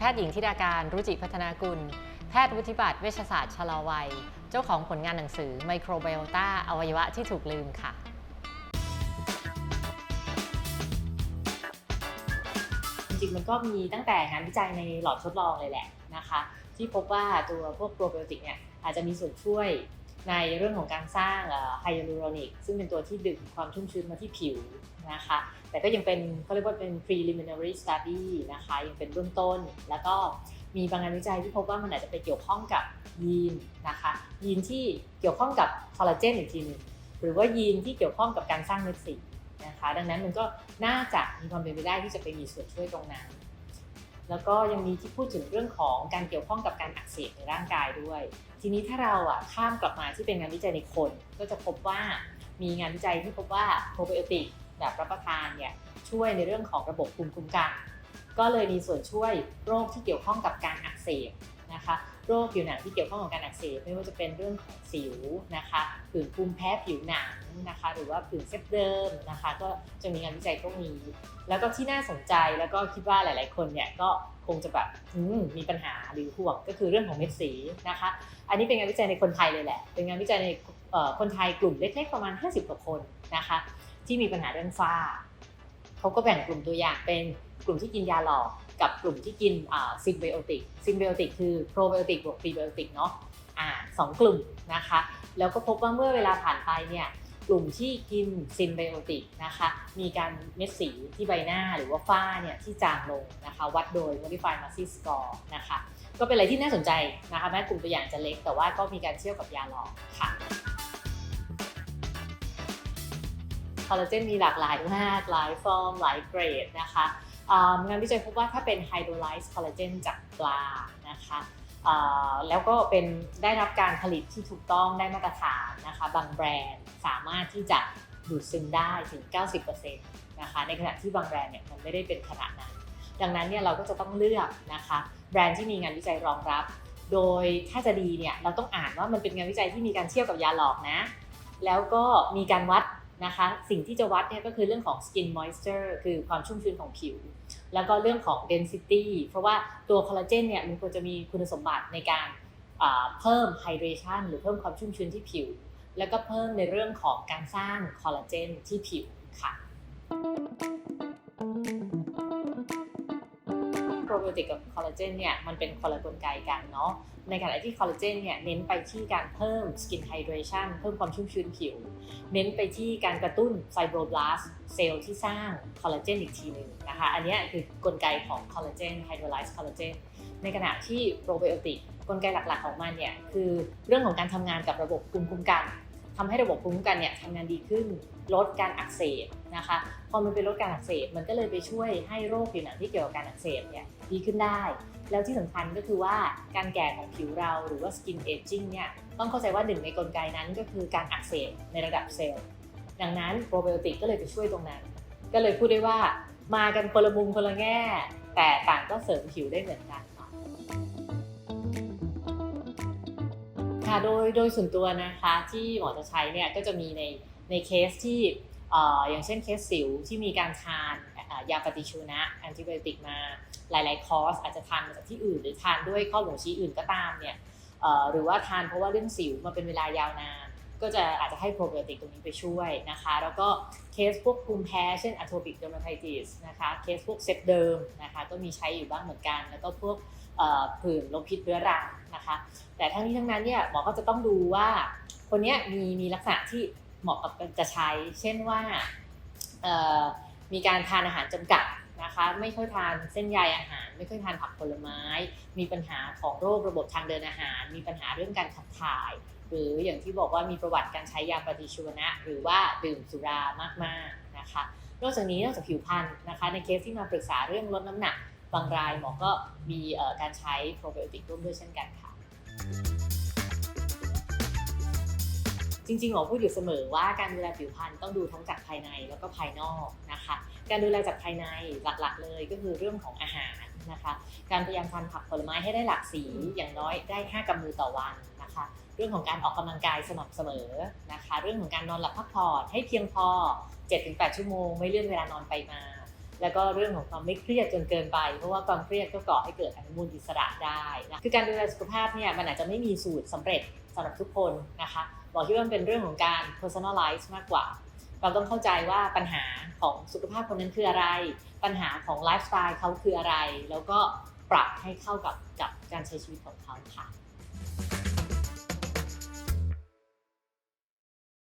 แพทย์หญิงธิดาการรุจิพัฒนากุล แพทย์วุฒิบัตรเวชศาสตร์ชะลอวัย เจ้าของผลงานหนังสือไมโครไบโอตาอวัยวะที่ถูกลืมค่ะ จริงๆ มันก็มีตั้งแต่งานวิจัยในหลอดทดลองเลยแหละนะคะ ที่พบว่าตัวพวกโปรไบโอติกเนี่ยอาจจะมีส่วนช่วย ในเรื่องของการสร้างไฮยาลูรอนิกซึ่งเป็นตัวที่ดึงความชุ่มชื้นมาที่ผิวนะคะ แต่ก็ยังเป็นเขาเรียกว่าเป็น preliminary study นะคะ ยังเป็นเบื้องต้น แล้วก็มีบางงานวิจัยที่พบว่ามันอาจจะไปเกี่ยวข้องกับยีนนะคะ ยีนที่เกี่ยวข้องกับคอลลาเจนอีกทีหนึงหรือว่ายีนที่เกี่ยวข้องกับการสร้างเม็ดสีนะคะ ดังนั้นมันก็น่าจะมีความเป็นไปได้ที่จะไปมีส่วนช่วยตรงนั้น แล้วก็ยังมีที่พูดถึงเรื่องของการเกี่ยวข้องกับการอักเสบในร่างกายด้วย ทีนี้ถ้าเราอะข้ามกลับมาที่เป็นงานวิจัยในคน ก็จะพบว่ามีงานวิจัยที่พบว่าโปรไบโอติกแบบรับประทานเนี่ยช่วยในเรื่องของระบบภูมิคุ้มกัน ก็เลยมีส่วนช่วยโรคที่เกี่ยวข้องกับการอักเสบ นะคะ โรคผิวหนังที่เกี่ยวข้องกับการอักเสบไม่ว่าจะเป็นเรื่องของสิวนะคะผื่นภูมิแพ้ผิวหนังนะคะ หรือว่าผื่นเซฟเดิมนะคะ ก็จะมีงานวิจัยพวกนี้ แล้วก็ที่น่าสนใจแล้วก็คิดว่าหลาย ๆ คนเนี่ยก็คงจะแบบมมีปัญหาหรือห่วงก็คือเรื่องของเม็ดสีนะคะ อันนี้เป็นงานวิจัยในคนไทยเลยแหละ เป็นงานวิจัยในคนไทยกลุ่มเล็ก ๆ ประมาณ 50กว่าคนนะคะ ที่มีปัญหาเรื่องฝ้าเขาก็แบ่งกลุ่มตัวอย่างเป็นกลุ่มที่กินยาหลอก กับกลุ่มที่กินซิมไบโอติกซิมไบโอติกคือโปรไบโอติกบวกพรีไบโอติกเนาะอ่าสองกลุ่มนะคะ แล้วก็พบว่าเมื่อเวลาผ่านไปเนี่ยกลุ่มที่กินซิมไบโอติกนะคะมีการเม็ดสีที่ใบหน้าหรือว่าฝ้าเนี่ยที่จางลงนะคะวัดโดย Modified Massey Score นะคะก็เป็นอะไรที่น่าสนใจนะคะแม้กลุ่มตัวอย่างจะเล็กแต่ว่าก็มีการเชื่อมกับยาหลอกค่ะคอลลาเจนมีหลากหลายมากหลายฟอร์มหลายเกรดนะคะ งานวิจัยพบว่าถ้าเป็นไฮโดรไลซ์คอลลาเจนจากปลานะคะแล้วก็เป็นได้รับการผลิตที่ถูกต้องได้มาตรฐานนะคะบางแบรนด์สามารถที่จะดูดซึมได้ถึง 90%นะคะในขณะที่บางแบรนด์เนี่ยมันไม่ได้เป็นขนาดนั้น ดังนั้นเนี่ยเราก็จะต้องเลือกนะคะแบรนด์ที่มีงานวิจัยรองรับ โดยถ้าจะดีเนี่ยเราต้องอ่านว่ามันเป็นงานวิจัยที่มีการเทียบกับยาหลอกนะ แล้วก็มีการวัด นะคะ สิ่งที่จะวัดเนี่ยก็คือเรื่องของ skin moisture คือความชุ่มชื้นของผิว แล้วก็เรื่องของ density เพราะว่าตัวคอลลาเจนเนี่ยมันควรจะมีคุณสมบัติในการเพิ่ม hydration หรือเพิ่มความชุ่มชื้นที่ผิว แล้วก็เพิ่มในเรื่องของการสร้างคอลลาเจนที่ผิวค่ะ โปรไบโอติกกับคอลลาเจนเนี่ยมันเป็นคนละกลไกกันเนาะในขณะที่คอลลาเจนเนี่ยเน้นไปที่การเพิ่ม skin hydration เพิ่มความชุ่มชื้นผิว เน้นไปที่การกระตุ้นไฟโบรบลาสเซลล์ที่สร้างคอลลาเจนอีกทีหนึ่งนะคะ อันนี้คือกลไกของคอลลาเจนไฮโดรไลซ์คอลลาเจนในขณะที่โปรไบโอติกกลไกหลักๆของมันเนี่ยคือเรื่องของการทำงานกับระบบภูมิคุ้มกัน ทำให้ระบบภูมิคุ้มกันเนี่ยทำงานดีขึ้น ลดการอักเสบนะคะ พอมันไปลดการอักเสบมันก็เลยไปช่วยให้โรคผิวหนังที่เกี่ยวกับการอักเสบเนี่ยดีขึ้นได้ แล้วที่สำคัญก็คือว่าการแก่ของผิวเราหรือว่า skin aging เนี่ยต้องเข้าใจว่าหนึ่งในกลไกนั้นก็คือการอักเสบในระดับเซลล์ ดังนั้นโปรไบโอติกก็เลยไปช่วยตรงนั้น ก็เลยพูดได้ว่ามากันคนละมุมคนละแง่ แต่ต่างก็เสริมผิวได้เหมือนกัน ค่ะโดยโดยส่วนตัวนะคะที่หมอจะใช้เนี่ยก็จะมีในในเคสที่ออย่างเช่นเคสสิวที่มีการทานยาปฏิชีวนะแอนติไบโอติกมาหลาย ๆ คอร์สอาจจะทานมาจากที่อื่น หรือทานด้วยข้อบ่งชี้อื่นก็ตามเนี่ยหรือว่าทานเพราะว่าเรื่องสิวมาเป็นเวลายาวนาน ก็จะอาจจะให้โปรไบโอติกตรงนี้ไปช่วยนะคะ แล้วก็เคสพวกภูมิแพ้เช่น atopic dermatitis นะคะเคสพวกเซปเดิมนะคะก็มีใช้อยู่บ้างเหมือนกัน แล้วก็พวกผื่นลมพิษเรื้อรัง นะคะ แต่ทั้งนี้ทั้งนั้นเนี่ยหมอก็จะต้องดูว่า คนนี้มีมีลักษณะที่เหมาะกับจะใช้ เช่นว่ามีการทานอาหารจำกัดนะคะไม่ค่อยทานเส้นใยอาหาร ไม่ค่อยทานผักผลไม้ มีปัญหาของโรคระบบทางเดินอาหาร มีปัญหาเรื่องการขับถ่าย หรืออย่างที่บอกว่ามีประวัติการใช้ยาปฏิชีวนะ หรือว่าดื่มสุรามากๆนะคะนอกจากนี้นอกจากผิวพรรณนะคะ ในเคสที่มาปรึกษาเรื่องลดน้ำหนัก บางรายหมอก็มีการใช้โปรไบโอติกร่วมด้วยเช่นกันค่ะ จริงๆหมอพูดอยู่เสมอว่าการดูแลผิวพรรณต้องดูทั้งจากภายในแล้วก็ภายนอกนะคะ การดูแลจากภายในหลักๆ เลยก็คือเรื่องของอาหารนะคะ การพยายามทานผักผลไม้ให้ได้หลากสีอย่างน้อยได้ 5กำมือต่อวันนะคะ เรื่องของการออกกำลังกายสม่ำเสมอนะคะ เรื่องของการนอนหลับพักผ่อนให้เพียงพอ 7-8 ชั่วโมง ไม่เลื่อนเวลานอนไปมา แล้วก็เรื่องของความไม่เครียดจนเกินไป เพราะว่าความเครียดก็ก่อให้เกิดอนุมูลอิสระได้นะคือการดูแลสุขภาพเนี่ยมันอาจจะไม่มีสูตรสำเร็จสำหรับทุกคนนะคะบอกคิดว่ามันเป็นเรื่องของการ personalize มากกว่า เราต้องเข้าใจว่าปัญหาของสุขภาพคนนั้นคืออะไร ปัญหาของไลฟ์สไตล์เขาคืออะไร แล้วก็ปรับให้เข้ากับกับการใช้ชีวิตของเขาค่ะ